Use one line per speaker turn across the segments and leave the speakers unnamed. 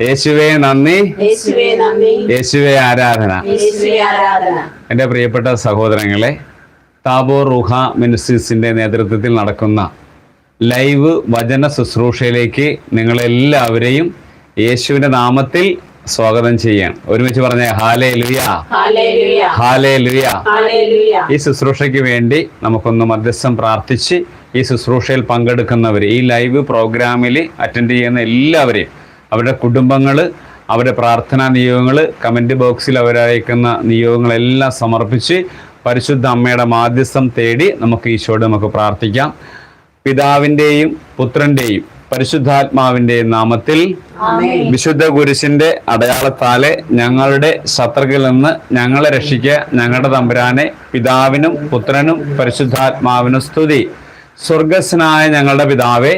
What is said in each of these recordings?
യേശുവേ നന്ദി.
യേശുവേ
ആരാധന. എന്റെ പ്രിയപ്പെട്ട സഹോദരങ്ങളെ താബോർ റുഹ മിനിസ്റ്റീസിന്റെ നേതൃത്വത്തിൽ നടക്കുന്ന ലൈവ് വചന ശുശ്രൂഷയിലേക്ക് നിങ്ങളെല്ലാവരെയും യേശുവിന്റെ നാമത്തിൽ സ്വാഗതം ചെയ്യാം ഒരുമിച്ച് പറഞ്ഞ ഹാലേ ലുയ. ഹാലേ ലുയ ഈ ശുശ്രൂഷയ്ക്ക് വേണ്ടി നമുക്കൊന്ന് മധ്യസ്ഥം പ്രാർത്ഥിച്ച് ഈ ശുശ്രൂഷയിൽ പങ്കെടുക്കുന്നവർ ഈ ലൈവ് പ്രോഗ്രാമിൽ അറ്റൻഡ് ചെയ്യുന്ന എല്ലാവരെയും അവരുടെ കുടുംബങ്ങൾ അവരുടെ പ്രാർത്ഥനാ നിയോഗങ്ങൾ കമന്റ് ബോക്സിൽ അവരയക്കുന്ന നിയോഗങ്ങളെല്ലാം സമർപ്പിച്ച് പരിശുദ്ധ അമ്മയുടെ മാധ്യസ്ഥം തേടി നമുക്ക് ഈശോട് നമുക്ക് പ്രാർത്ഥിക്കാം. പിതാവിന്റെയും പുത്രന്റെയും പരിശുദ്ധാത്മാവിന്റെയും നാമത്തിൽ. വിശുദ്ധ കുരിശിന്റെ അടയാളത്താലെ ഞങ്ങളുടെ ശത്രുക്കളിൽ നിന്ന് ഞങ്ങളെ രക്ഷിക്കുക ഞങ്ങളുടെ തമ്പുരാനെ പിതാവിനും പുത്രനും പരിശുദ്ധാത്മാവിനും സ്തുതി. സ്വർഗസ്നായ ഞങ്ങളുടെ പിതാവേ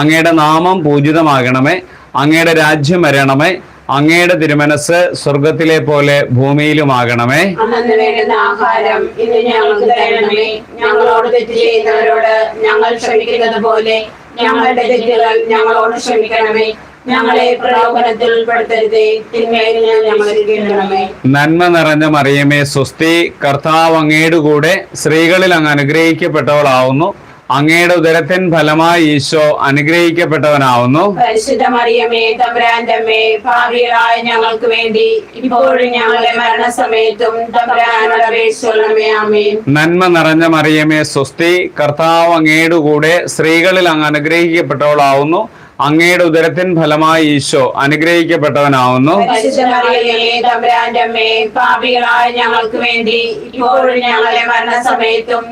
അങ്ങയുടെ നാമം പൂജിതമാകണമേ അങ്ങയുടെ രാജ്യം വരണമേ അങ്ങയുടെ തിരുമനസ് സ്വർഗത്തിലെ പോലെ ഭൂമിയിലുമാകണമേ.
ഞങ്ങളോട് തെറ്റ് ചെയ്യുന്നവരോട് ഞങ്ങൾ ക്ഷമിക്കുന്നത് പോലെ ഞങ്ങളുടെ തെറ്റുകൾ ഞങ്ങളോട് ക്ഷമിക്കണമേ. ഞങ്ങളെ പ്രലോഭനത്തിൽ ഉൾപ്പെടുത്തരുതേ. തിന്മയിൽ ഞങ്ങളെ
നന്മ നിറഞ്ഞ മറിയമേ സ്വസ്തി കർത്താവ് അങ്ങയുടെ കൂടെ സ്ത്രീകളിൽ അങ്ങ് അനുഗ്രഹിക്കപ്പെട്ടവളാവുന്നു. അങ്ങയുടെ ഉദരത്തിൻ ഫലമായി ഈശോ അനുഗ്രഹിക്കപ്പെട്ടവനാവുന്നു.
പരിശുദ്ധ മറിയമേ തമ്പുരാന്റെ അമ്മേ ഞങ്ങൾക്ക് വേണ്ടി ഇപ്പോഴും ഞങ്ങളുടെ മരണസമയത്തും തമ്പുരാനോട് അപേക്ഷിച്ചോളമേ ആമേൻ.
നന്മ നിറഞ്ഞ മറിയമേ സ്വസ്തി കർത്താവ് അങ്ങയുടെ കൂടെ സ്ത്രീകളിൽ അങ്ങ് അനുഗ്രഹിക്കപ്പെട്ടവളാവുന്നു. അങ്ങയുടെ ഉദരത്തിൻ ഫലമായി ഈശോ അനുഗ്രഹിക്കപ്പെട്ടവനാവുന്നു.
പാപികളായ ഞങ്ങൾക്ക് വേണ്ടി ഇപ്പോഴും ഞങ്ങളുടെ മരണസമയത്തും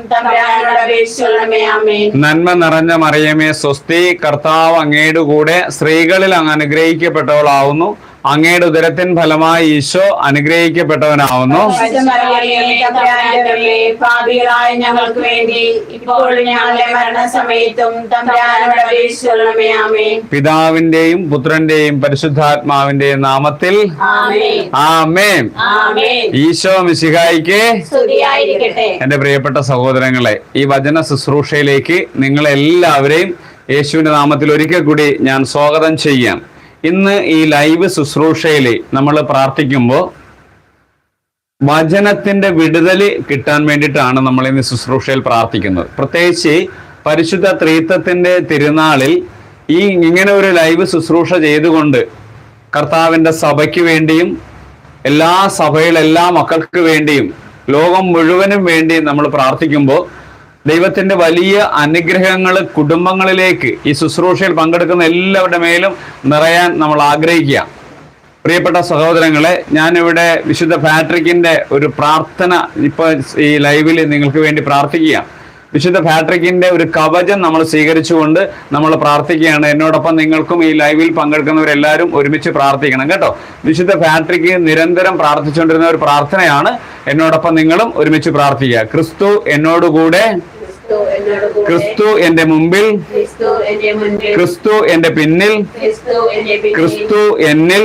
നന്മ നിറഞ്ഞ മറിയമേ സ്വസ്തി കർത്താവ് അങ്ങയുടെ കൂടെ സ്ത്രീകളിൽ അങ്ങ് അനുഗ്രഹിക്കപ്പെട്ടവളാവുന്നു. അങ്ങയുടെ ഉദരത്തിൻ ഫലമായി ഈശോ അനുഗ്രഹിക്കപ്പെട്ടവനാവുന്നു.
പാപികളായ ഞങ്ങൾക്ക് വേണ്ടി ഞങ്ങളുടെ മരണസമയത്തും
പിതാവിന്റെയും പുത്രന്റെയും പരിശുദ്ധാത്മാവിന്റെയും നാമത്തിൽ
ആമേൻ.
ഈശോ മിശിഹായിക്ക് എന്റെ പ്രിയപ്പെട്ട സഹോദരങ്ങളെ ഈ വചന ശുശ്രൂഷയിലേക്ക് നിങ്ങളെല്ലാവരെയും യേശുവിന്റെ നാമത്തിൽ ഒരിക്കൽ കൂടി ഞാൻ സ്വാഗതം ചെയ്യാം. ഇന്ന് ഈ ലൈവ് ശുശ്രൂഷയിൽ നമ്മൾ പ്രാർത്ഥിക്കുമ്പോൾ വചനത്തിന്റെ വിടുതൽ കിട്ടാൻ വേണ്ടിയിട്ടാണ് നമ്മൾ ഇന്ന് ശുശ്രൂഷയിൽ പ്രാർത്ഥിക്കുന്നത്. പ്രത്യേകിച്ച് പരിശുദ്ധ ത്രീത്വത്തിന്റെ തിരുനാളിൽ ഈ ഇങ്ങനെ ഒരു ലൈവ് ശുശ്രൂഷ ചെയ്തുകൊണ്ട് കർത്താവിന്റെ സഭയ്ക്ക് വേണ്ടിയും എല്ലാ സഭയിലെല്ലാ മക്കൾക്ക് വേണ്ടിയും ലോകം മുഴുവനും വേണ്ടി നമ്മൾ പ്രാർത്ഥിക്കുമ്പോൾ ദൈവത്തിന്റെ വലിയ അനുഗ്രഹങ്ങൾ കുടുംബങ്ങളിലേക്ക് ഈ ശുശ്രൂഷയിൽ പങ്കെടുക്കുന്ന എല്ലാവരുടെ മേലും നിറയാൻ നമ്മൾ ആഗ്രഹിക്കുക. പ്രിയപ്പെട്ട സഹോദരങ്ങളെ ഞാനിവിടെ വിശുദ്ധ പാട്രിക്കിന്റെ ഒരു പ്രാർത്ഥന ഇപ്പൊ ഈ ലൈവിൽ നിങ്ങൾക്ക് വേണ്ടി പ്രാർത്ഥിക്കുക. വിശുദ്ധ പാട്രിക്കിന്റെ ഒരു കവചം നമ്മൾ സ്വീകരിച്ചുകൊണ്ട് നമ്മൾ പ്രാർത്ഥിക്കുകയാണ്. എന്നോടൊപ്പം നിങ്ങൾക്കും ഈ ലൈവിൽ പങ്കെടുക്കുന്നവരെല്ലാവരും ഒരുമിച്ച് പ്രാർത്ഥിക്കണം കേട്ടോ. വിശുദ്ധ പാട്രിക്ക് നിരന്തരം പ്രാർത്ഥിച്ചുകൊണ്ടിരുന്ന ഒരു പ്രാർത്ഥനയാണ്. എന്നോടൊപ്പം നിങ്ങളും ഒരുമിച്ച് പ്രാർത്ഥിക്കുക. ക്രിസ്തു എന്നോടുകൂടെ
ക്രിസ്തു
എന്റെ മുമ്പിൽ
ക്രിസ്തു എന്റെ
പിന്നിൽ
ക്രിസ്തു
എന്നിൽ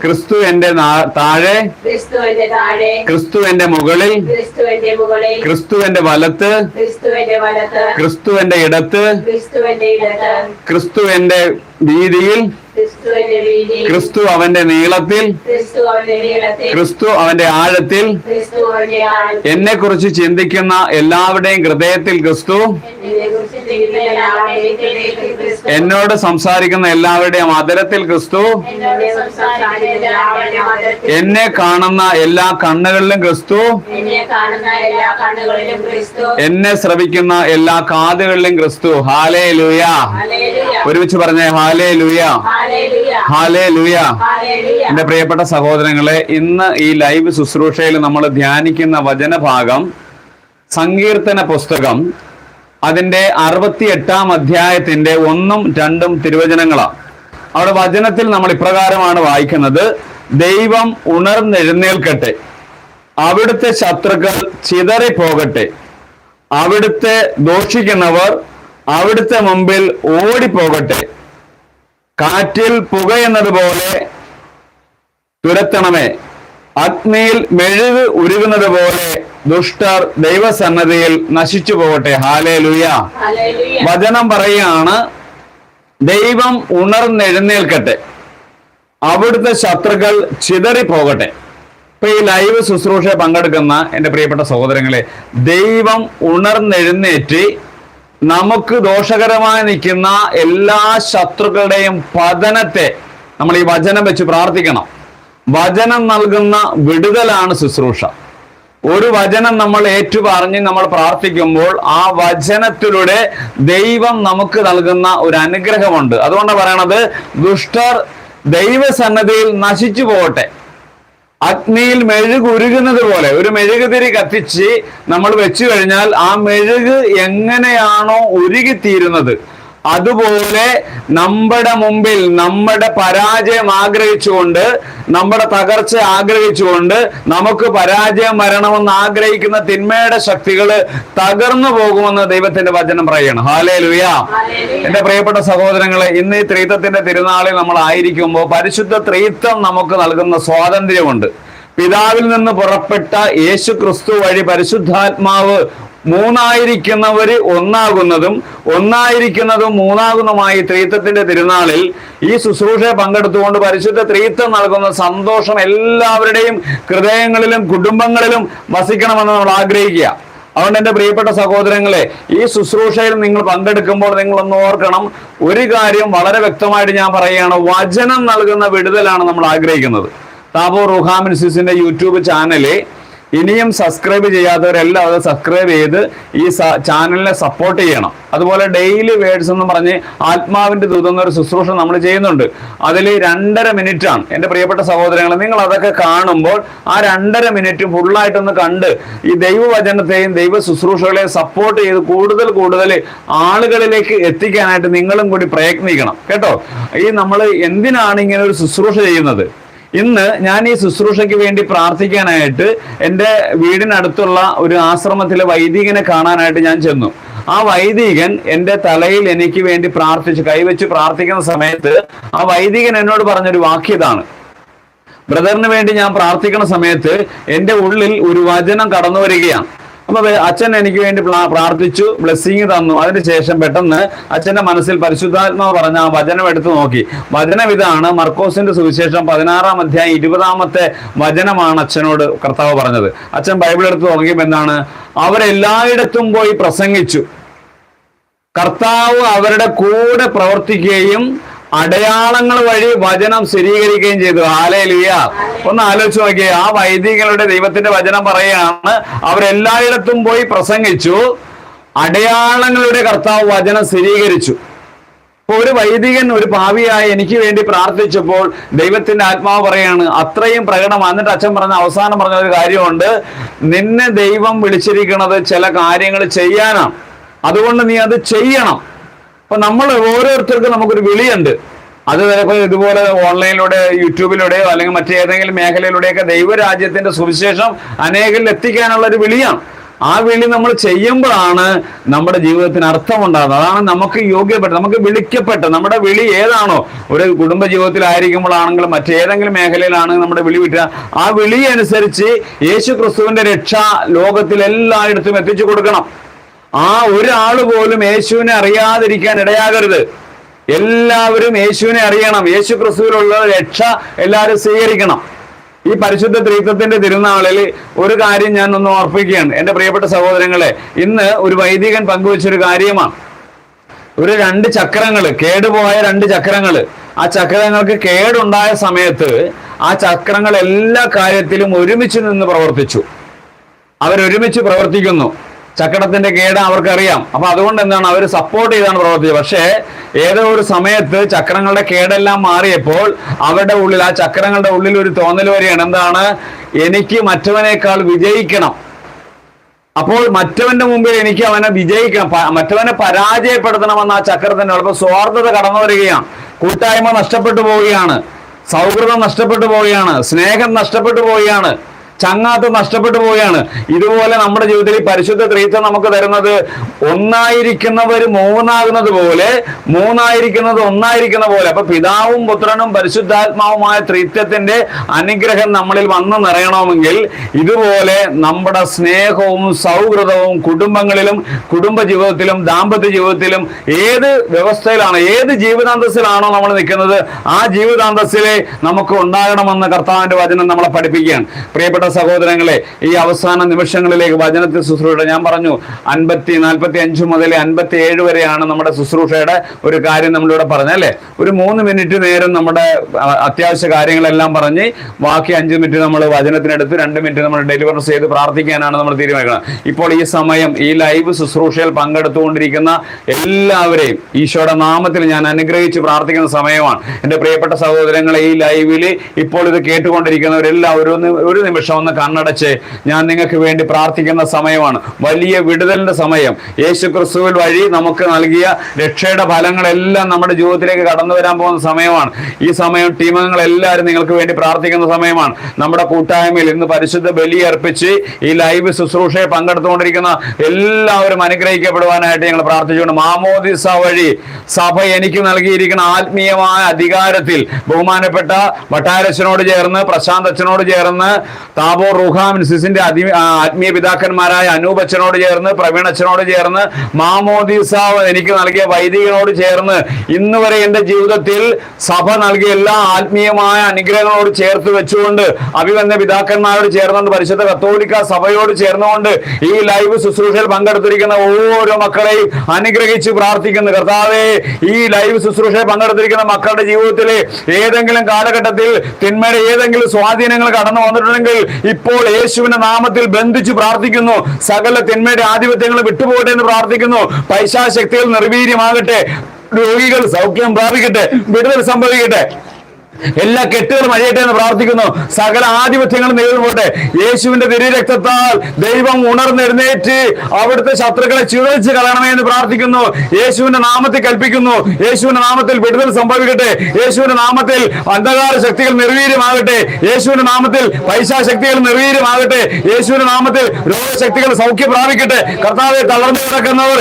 ക്രിസ്തു
എന്റെ താഴെ
ക്രിസ്തു എന്റെ
മുകളിൽ
ക്രിസ്തു എന്റെ
വലത്ത്
ക്രിസ്തു എന്റെ
ഇടത്ത്
ക്രിസ്തു എന്റെ
വീതിയിൽ
ക്രിസ്തു
അവന്റെ നീളത്തിൽ
ക്രിസ്തു അവന്റെ
ആഴത്തിൽ എന്നെ കുറിച്ച് ചിന്തിക്കുന്ന എല്ലാവരുടെയും ഹൃദയത്തിൽ ക്രിസ്തു
എന്നെക്കുറിച്ച് ചിന്തിക്കുന്ന എല്ലാവരുടെയും ഹൃദയത്തിൽ ക്രിസ്തു
എന്നോട് സംസാരിക്കുന്ന എല്ലാവരുടെയും അതരത്തിൽ ക്രിസ്തു എന്നെ കാണുന്ന എല്ലാ കണ്ണുകളിലും ക്രിസ്തു.
എന്നെ
ശ്രവിക്കുന്ന എല്ലാ കാതുകളിലും ക്രിസ്തു. ഹാലേ ലൂയ ഒരുമിച്ച് പറഞ്ഞേ ഹാലേ ലൂയ ഹാലേ ലൂയ എന്റെ പ്രിയപ്പെട്ട സഹോദരങ്ങളെ ഇന്ന് ഈ ലൈവ് ശുശ്രൂഷയിൽ നമ്മൾ ധ്യാനിക്കുന്ന വചനഭാഗം സങ്കീർത്തന പുസ്തകം അതിന്റെ അറുപത്തി എട്ടാം അധ്യായത്തിന്റെ ഒന്നും രണ്ടും തിരുവചനങ്ങളാണ്. അവിടെ വചനത്തിൽ നമ്മൾ ഇപ്രകാരമാണ് വായിക്കുന്നത്. ദൈവം ഉണർന്നെഴുന്നേൽക്കട്ടെ. അവിടുത്തെ ശത്രുക്കൾ ചിതറി ചിതറിപ്പോകട്ടെ. അവിടുത്തെ ദോഷിക്കുന്നവർ അവിടുത്തെ മുമ്പിൽ ഓടിപ്പോകട്ടെ. കാറ്റിൽ പുകയെന്നതുപോലെ തുരത്തണമേ. അഗ്നിയിൽ മെഴുക് ഉരുകുന്നത് പോലെ ദുഷ്ടർ ദൈവസന്നതിയിൽ നശിച്ചു പോകട്ടെ ഹാലേ ലുയ വചനം പറയുകയാണ് ദൈവം ഉണർന്നെഴുന്നേൽക്കട്ടെ അവിടുത്തെ ശത്രുക്കൾ ചിതറിപ്പോകട്ടെ. ഇപ്പൊ ഈ ലൈവ് ശുശ്രൂഷ പങ്കെടുക്കുന്ന എന്റെ പ്രിയപ്പെട്ട സഹോദരങ്ങളെ ദൈവം ഉണർന്നെഴുന്നേറ്റ് നമുക്ക് ദോഷകരമായി നിൽക്കുന്ന എല്ലാ ശത്രുക്കളുടെയും പതനത്തെ നമ്മൾ ഈ വചനം വെച്ച് പ്രാർത്ഥിക്കണം. വചനം നൽകുന്ന വിടുതലാണ് ശുശ്രൂഷ. ഒരു വചനം നമ്മൾ ഏറ്റുപറഞ്ഞ് നമ്മൾ പ്രാർത്ഥിക്കുമ്പോൾ ആ വചനത്തിലൂടെ ദൈവം നമുക്ക് നൽകുന്ന ഒരു അനുഗ്രഹമുണ്ട്. അതുകൊണ്ടാണ് പറയണത് ദുഷ്ടർ ദൈവസന്നദ്ധിയിൽ നശിച്ചു പോകട്ടെ. അഗ്നിയിൽ മെഴുകുരുകുന്നത് പോലെ ഒരു മെഴുകുതിരി കത്തിച്ച് നമ്മൾ വെച്ചു കഴിഞ്ഞാൽ ആ മെഴുക് എങ്ങനെയാണോ ഉരുകിത്തീരുന്നത്. അതുപോലെ നമ്മുടെ മുമ്പിൽ നമ്മുടെ പരാജയം ആഗ്രഹിച്ചുകൊണ്ട് നമ്മുടെ തകർച്ച ആഗ്രഹിച്ചുകൊണ്ട് നമുക്ക് പരാജയം വരണമെന്ന് ആഗ്രഹിക്കുന്ന തിന്മയുടെ ശക്തികൾ തകർന്നു പോകുമെന്ന് ദൈവത്തിന്റെ വചനം പറയണം ഹാലേ ലുയാ എന്റെ പ്രിയപ്പെട്ട സഹോദരങ്ങളെ ഇന്ന് ഈ ത്രീത്വത്തിന്റെ തിരുനാളിൽ നമ്മൾ ആയിരിക്കുമ്പോൾ പരിശുദ്ധ ത്രീത്വം നമുക്ക് നൽകുന്ന സ്വാതന്ത്ര്യമുണ്ട്. പിതാവിൽ നിന്ന് പുറപ്പെട്ട യേശു ക്രിസ്തു വഴി പരിശുദ്ധാത്മാവ് മൂന്നായിരിക്കുന്നവര് ഒന്നാകുന്നതും ഒന്നായിരിക്കുന്നതും മൂന്നാകുന്നതുമായി ത്രീത്വത്തിന്റെ തിരുനാളിൽ ഈ ശുശ്രൂഷയെ പങ്കെടുത്തുകൊണ്ട് പരിശുദ്ധ ത്രീത്വം നൽകുന്ന സന്തോഷം എല്ലാവരുടെയും ഹൃദയങ്ങളിലും കുടുംബങ്ങളിലും വസിക്കണമെന്ന് നമ്മൾ ആഗ്രഹിക്കുക. അതുകൊണ്ട് എന്റെ പ്രിയപ്പെട്ട സഹോദരങ്ങളെ ഈ ശുശ്രൂഷയിൽ നിങ്ങൾ പങ്കെടുക്കുമ്പോൾ നിങ്ങൾ ഒന്ന് ഓർക്കണം. ഒരു കാര്യം വളരെ വ്യക്തമായിട്ട് ഞാൻ പറയുകയാണ്. വചനം നൽകുന്ന വിടുതലാണ് നമ്മൾ ആഗ്രഹിക്കുന്നത്. താപോ റുഹാമിൻസിന്റെ യൂട്യൂബ് ചാനൽ ഇനിയും സബ്സ്ക്രൈബ് ചെയ്യാത്തവരെല്ലാവരും സബ്സ്ക്രൈബ് ചെയ്ത് ഈ ചാനലിനെ സപ്പോർട്ട് ചെയ്യണം. അതുപോലെ ഡെയിലി വേർഡ്സ് എന്ന് പറഞ്ഞ് ആത്മാവിന്റെ ദൂതം എന്നൊരു ശുശ്രൂഷ നമ്മൾ ചെയ്യുന്നുണ്ട്. അതിൽ രണ്ടര മിനിറ്റാണ്. എന്റെ പ്രിയപ്പെട്ട സഹോദരങ്ങൾ നിങ്ങൾ അതൊക്കെ കാണുമ്പോൾ ആ രണ്ടര മിനിറ്റ് ഫുള്ളായിട്ടൊന്ന് കണ്ട് ഈ ദൈവവചനത്തെയും ദൈവ ശുശ്രൂഷകളെയും സപ്പോർട്ട് ചെയ്ത് കൂടുതൽ കൂടുതൽ ആളുകളിലേക്ക് എത്തിക്കാനായിട്ട് നിങ്ങളും കൂടി പ്രയത്നിക്കണം. കേട്ടോ? ഈ നമ്മൾ എന്തിനാണ് ഇങ്ങനെ ഒരു ശുശ്രൂഷ ചെയ്യുന്നത്? ഇന്ന് ഞാൻ ഈ ശുശ്രൂഷയ്ക്ക് വേണ്ടി പ്രാർത്ഥിക്കാനായിട്ട് എന്റെ വീടിനടുത്തുള്ള ഒരു ആശ്രമത്തിലെ വൈദികനെ കാണാനായിട്ട് ഞാൻ ചെന്നു. ആ വൈദികൻ എന്റെ തലയിൽ എനിക്ക് വേണ്ടി പ്രാർത്ഥിച്ച് കൈവച്ച് പ്രാർത്ഥിക്കുന്ന സമയത്ത് ആ വൈദികൻ എന്നോട് പറഞ്ഞൊരു വാക്യതാണ് ബ്രദറിന് വേണ്ടി ഞാൻ പ്രാർത്ഥിക്കുന്ന സമയത്ത് എന്റെ ഉള്ളിൽ ഒരു വചനം കടന്നു വരികയാണ് അപ്പൊ അച്ഛൻ എനിക്ക് വേണ്ടി പ്രാർത്ഥിച്ചു ബ്ലെസ്സിങ് തന്നു. അതിനുശേഷം പെട്ടെന്ന് അച്ഛന്റെ മനസ്സിൽ പരിശുദ്ധാത്മാവ് പറഞ്ഞ ആ വചനം എടുത്തു നോക്കി. വചനം ഇതാണ് മർക്കോസിന്റെ സുവിശേഷം പതിനാറാം അധ്യായം ഇരുപതാമത്തെ വചനമാണ് അച്ഛനോട് കർത്താവ് പറഞ്ഞത്. അച്ഛൻ ബൈബിൾ എടുത്ത് തുടങ്ങിയപ്പോൾ എന്താണ്? അവരെല്ലായിടത്തും പോയി പ്രസംഗിച്ചു. കർത്താവ് അവരുടെ കൂടെ പ്രവർത്തിക്കുകയും അടയാളങ്ങൾ വഴി വചനം സ്ഥിരീകരിക്കുകയും ചെയ്തു. ആലയിലിയ ഒന്ന് ആലോചിച്ച് നോക്കിയേ ആ വൈദികരുടെ ദൈവത്തിന്റെ വചനം പറയുകയാണ് അവരെല്ലായിടത്തും പോയി പ്രസംഗിച്ചു. അടയാളങ്ങളുടെ കർത്താവ് വചനം സ്ഥിരീകരിച്ചു. അപ്പൊ ഒരു വൈദികൻ ഒരു ഭാവിയായി എനിക്ക് വേണ്ടി പ്രാർത്ഥിച്ചപ്പോൾ ദൈവത്തിന്റെ ആത്മാവ് പറയാണ് അത്രയും പ്രകടമാണ് എന്നിട്ട് അച്ഛൻ പറഞ്ഞ അവസാനം പറഞ്ഞ ഒരു കാര്യമുണ്ട് നിന്നെ ദൈവം വിളിച്ചിരിക്കുന്നത് ചില കാര്യങ്ങൾ ചെയ്യാനാണ്. അതുകൊണ്ട് നീ അത് ചെയ്യണം. അപ്പൊ നമ്മൾ ഓരോരുത്തർക്കും നമുക്കൊരു വിളിയുണ്ട്. അത് ചിലപ്പോൾ ഇതുപോലെ ഓൺലൈനിലൂടെ യൂട്യൂബിലൂടെയോ അല്ലെങ്കിൽ മറ്റേതെങ്കിലും മേഖലയിലൂടെയൊക്കെ ദൈവരാജ്യത്തിന്റെ സുവിശേഷം അനേകരിൽ എത്തിക്കാനുള്ള ഒരു വിളിയാണ്. ആ വിളി നമ്മൾ ചെയ്യുമ്പോഴാണ് നമ്മുടെ ജീവിതത്തിന് അർത്ഥമുണ്ടാകുന്നത്. അതാണ് നമുക്ക് യോഗ്യപ്പെട്ട നമുക്ക് വിളിക്കപ്പെട്ട നമ്മുടെ വിളി ഏതാണോ ഒരു കുടുംബ ജീവിതത്തിലായിരിക്കുമ്പോഴാണെങ്കിലും മറ്റേതെങ്കിലും മേഖലയിലാണെങ്കിൽ നമ്മുടെ വിളി വിട്ടുക. ആ വിളിയനുസരിച്ച് യേശു ക്രിസ്തുവിന്റെ രക്ഷ ലോകത്തിൽ എല്ലായിടത്തും എത്തിച്ചു കൊടുക്കണം. ആ ഒരാൾ പോലും യേശുവിനെ അറിയാതിരിക്കാൻ ഇടയാകരുത്. എല്ലാവരും യേശുവിനെ അറിയണം. യേശു ക്രിസ്തുവിലുള്ള രക്ഷ എല്ലാവരും സ്വീകരിക്കണം. ഈ പരിശുദ്ധ ത്രീത്വത്തിന്റെ തിരുനാളിൽ ഒരു കാര്യം ഞാൻ ഒന്ന് ഓർപ്പിക്കുകയാണ്. എന്റെ പ്രിയപ്പെട്ട സഹോദരങ്ങളെ ഇന്ന് ഒരു വൈദികൻ പങ്കുവച്ചൊരു കാര്യമാണ്. ഒരു രണ്ട് ചക്രങ്ങൾ കേടുപോയ രണ്ട് ചക്രങ്ങൾ. ആ ചക്രങ്ങൾക്ക് കേടുണ്ടായ സമയത്ത് ആ ചക്രങ്ങൾ എല്ലാ കാര്യത്തിലും ഒരുമിച്ച് നിന്ന് പ്രവർത്തിച്ചു. അവരൊരുമിച്ച് പ്രവർത്തിക്കുന്നു. ചക്രത്തിന്റെ കേട് അവർക്കറിയാം. അപ്പൊ അതുകൊണ്ട് എന്താണ് അവർ സപ്പോർട്ട് ചെയ്താണ് പ്രവർത്തിച്ചത്. പക്ഷേ ഏതോ ഒരു സമയത്ത് ചക്രങ്ങളുടെ കേടെല്ലാം മാറിയപ്പോൾ അവരുടെ ഉള്ളിൽ ആ ചക്രങ്ങളുടെ ഉള്ളിൽ ഒരു തോന്നൽ വരികയാണ്. എന്താണ്? എനിക്ക് മറ്റവനേക്കാൾ വിജയിക്കണം. അപ്പോൾ മറ്റവന്റെ മുമ്പിൽ എനിക്ക് അവനെ വിജയിക്കണം. മറ്റവനെ പരാജയപ്പെടുത്തണമെന്ന് ആ ചക്രത്തിന്റെ ഉള്ളപ്പോൾ സ്വാർത്ഥത കടന്നു വരികയാണ്. കൂട്ടായ്മ നഷ്ടപ്പെട്ടു പോവുകയാണ്. സൗഹൃദം നഷ്ടപ്പെട്ടു പോവുകയാണ്. സ്നേഹം നഷ്ടപ്പെട്ടു പോവുകയാണ്. ചങ്ങാത്ത് നഷ്ടപ്പെട്ടു പോവുകയാണ്. ഇതുപോലെ നമ്മുടെ ജീവിതത്തിൽ പരിശുദ്ധ ത്രീത്വം നമുക്ക് തരുന്നത് ഒന്നായിരിക്കുന്നവർ മൂന്നാകുന്നത് പോലെ മൂന്നായിരിക്കുന്നത് ഒന്നായിരിക്കുന്ന പോലെ. അപ്പൊ പിതാവും പുത്രനും പരിശുദ്ധാത്മാവുമായ ത്രീത്വത്തിന്റെ അനുഗ്രഹം നമ്മളിൽ വന്നു നിറയണമെങ്കിൽ ഇതുപോലെ നമ്മുടെ സ്നേഹവും സൗഹൃദവും കുടുംബങ്ങളിലും കുടുംബ ജീവിതത്തിലും ദാമ്പത്യ ജീവിതത്തിലും ഏത് വ്യവസ്ഥയിലാണ് ഏത് ജീവിതാന്തസ്സിലാണോ നമ്മൾ നിൽക്കുന്നത് ആ ജീവിതാന്തസ്സിലെ നമുക്ക് ഉണ്ടാകണമെന്ന് കർത്താവിന്റെ വചനം നമ്മളെ പഠിപ്പിക്കുകയാണ്. പ്രിയപ്പെട്ട സഹോദരങ്ങളെ ഈ അവസാന നിമിഷങ്ങളിലേക്ക് വചനത്തിൽ ശുശ്രൂഷ ഞാൻ പറഞ്ഞു അൻപത്തി നാൽപ്പത്തി അഞ്ച് മുതൽ അൻപത്തി ഏഴ് വരെയാണ് നമ്മുടെ ശുശ്രൂഷയുടെ ഒരു കാര്യം നമ്മളിവിടെ പറഞ്ഞല്ലേ ഒരു മൂന്ന് മിനിറ്റ് നേരം നമ്മുടെ അത്യാവശ്യ കാര്യങ്ങളെല്ലാം പറഞ്ഞ് ബാക്കി അഞ്ച് മിനിറ്റ് നമ്മൾ വചനത്തിനെടുത്ത് രണ്ട് മിനിറ്റ് നമ്മൾ ഡെലിവർ ചെയ്ത് പ്രാർത്ഥിക്കാനാണ് നമ്മൾ തീരുമാനിക്കുന്നത്. ഇപ്പോൾ ഈ സമയം ഈ ലൈവ് ശുശ്രൂഷയിൽ പങ്കെടുത്തുകൊണ്ടിരിക്കുന്ന എല്ലാവരെയും ഈശോയുടെ നാമത്തിൽ ഞാൻ അനുഗ്രഹിച്ച് പ്രാർത്ഥിക്കുന്ന സമയമാണ്. എന്റെ പ്രിയപ്പെട്ട സഹോദരങ്ങളെ ഈ ലൈവിൽ ഇപ്പോൾ ഇത് കേട്ടുകൊണ്ടിരിക്കുന്നവരെല്ലാം ഒരു ഒരു നിമിഷം ഒന്ന് കണ്ണടച്ച് ഞാൻ നിങ്ങൾക്ക് വേണ്ടി പ്രാർത്ഥിക്കുന്ന സമയമാണ്. വലിയ വിടുതലിന്റെ സമയം. യേശു ക്രിസ്തുവിൽ വഴി നമുക്ക് നൽകിയ രക്ഷയുടെ ഫലങ്ങളെല്ലാം നമ്മുടെ ജീവിതത്തിലേക്ക് കടന്നു വരാൻ പോകുന്ന സമയമാണ്. ഈ സമയം ടീമംഗങ്ങൾ എല്ലാവരും നിങ്ങൾക്ക് വേണ്ടി പ്രാർത്ഥിക്കുന്ന സമയമാണ്. നമ്മുടെ കൂട്ടായ്മയിൽ ഇന്ന് പരിശുദ്ധ ബലി അർപ്പിച്ച് ഈ ലൈവ് ശുശ്രൂഷയെ പങ്കെടുത്തുകൊണ്ടിരിക്കുന്ന എല്ലാവരും അനുഗ്രഹിക്കപ്പെടുവാനായിട്ട് ഞങ്ങൾ പ്രാർത്ഥിച്ചുകൊണ്ട് മാമോദിസ വഴി സഭ എനിക്ക് നൽകിയിരിക്കുന്ന ആത്മീയമായ അധികാരത്തിൽ ബഹുമാനപ്പെട്ട വട്ടാരച്ചനോട് ചേർന്ന് പ്രശാന്ത് അച്ഛനോട് ചേർന്ന് താബോർ സിസിന്റെ അതി ആത്മീയ പിതാക്കന്മാരായ അനൂപ് അച്ഛനോട് ചേർന്ന് പ്രവീൺ അച്ഛനോട് ചേർന്ന് മാമോദിസ എനിക്ക് നൽകിയ വൈദികനോട് ചേർന്ന് ഇന്ന് വരെ എന്റെ ജീവിതത്തിൽ സഭ നൽകിയ എല്ലാ ആത്മീയമായ അനുഗ്രഹങ്ങളോട് ചേർത്ത് വെച്ചുകൊണ്ട് അഭിവന്ന പിതാക്കന്മാരോട് ചേർന്നുകൊണ്ട് പരിശുദ്ധ കത്തോലിക്ക സഭയോട് ചേർന്നുകൊണ്ട് ഈ ലൈവ് ശുശ്രൂഷയിൽ പങ്കെടുത്തിരിക്കുന്ന ഓരോ മക്കളെയും അനുഗ്രഹിച്ച് പ്രാർത്ഥിക്കുന്നു. കർത്താവേ ഈ ലൈവ് ശുശ്രൂഷയിൽ പങ്കെടുത്തിരിക്കുന്ന മക്കളുടെ ജീവിതത്തിലെ ഏതെങ്കിലും കാലഘട്ടത്തിൽ തിന്മയുടെ ഏതെങ്കിലും സ്വാധീനങ്ങൾ കടന്നു വന്നിട്ടുണ്ടെങ്കിൽ ഇപ്പോൾ യേശുവിന്റെ നാമത്തിൽ ബന്ധിച്ചു പ്രാർത്ഥിക്കുന്നു. സകല തിന്മയുടെ ആധിപത്യങ്ങൾ വിട്ടുപോകട്ടെ എന്ന് പ്രാർത്ഥിക്കുന്നു. പൈശാശക്തികൾ നിർവീര്യമാകട്ടെ. രോഗികൾ സൗഖ്യം പ്രാപിക്കട്ടെ. വിടുതൽ സംഭവിക്കട്ടെ. എല്ലാ കെട്ടുകളും അഴിയട്ടെ എന്ന് പ്രാർത്ഥിക്കുന്നു. സകല ആധിപത്യങ്ങളും നേരിടും പോട്ടെ യേശുവിന്റെ തിരുരക്തത്താൽ ദൈവം ഉണർന്നെഴുന്നേറ്റ് അവിടുത്തെ ശത്രുക്കളെ ചിതറിച്ച് കളയണമേ എന്ന് പ്രാർത്ഥിക്കുന്നു. യേശുവിന്റെ നാമത്തിൽ കൽപ്പിക്കുന്നു. യേശുവിന്റെ നാമത്തിൽ വിടുതൽ സംഭവിക്കട്ടെ. യേശുവിന്റെ നാമത്തിൽ അന്ധകാര ശക്തികൾ നിർവീര്യമാകട്ടെ. യേശുവിന്റെ നാമത്തിൽ പൈശാ ശക്തികൾ നിർവീര്യമാകട്ടെ. യേശുവിന്റെ നാമത്തിൽ രോഗശക്തികൾ സൗഖ്യം പ്രാപിക്കട്ടെ. കർത്താവെ തളർന്നു കിടക്കുന്നവർ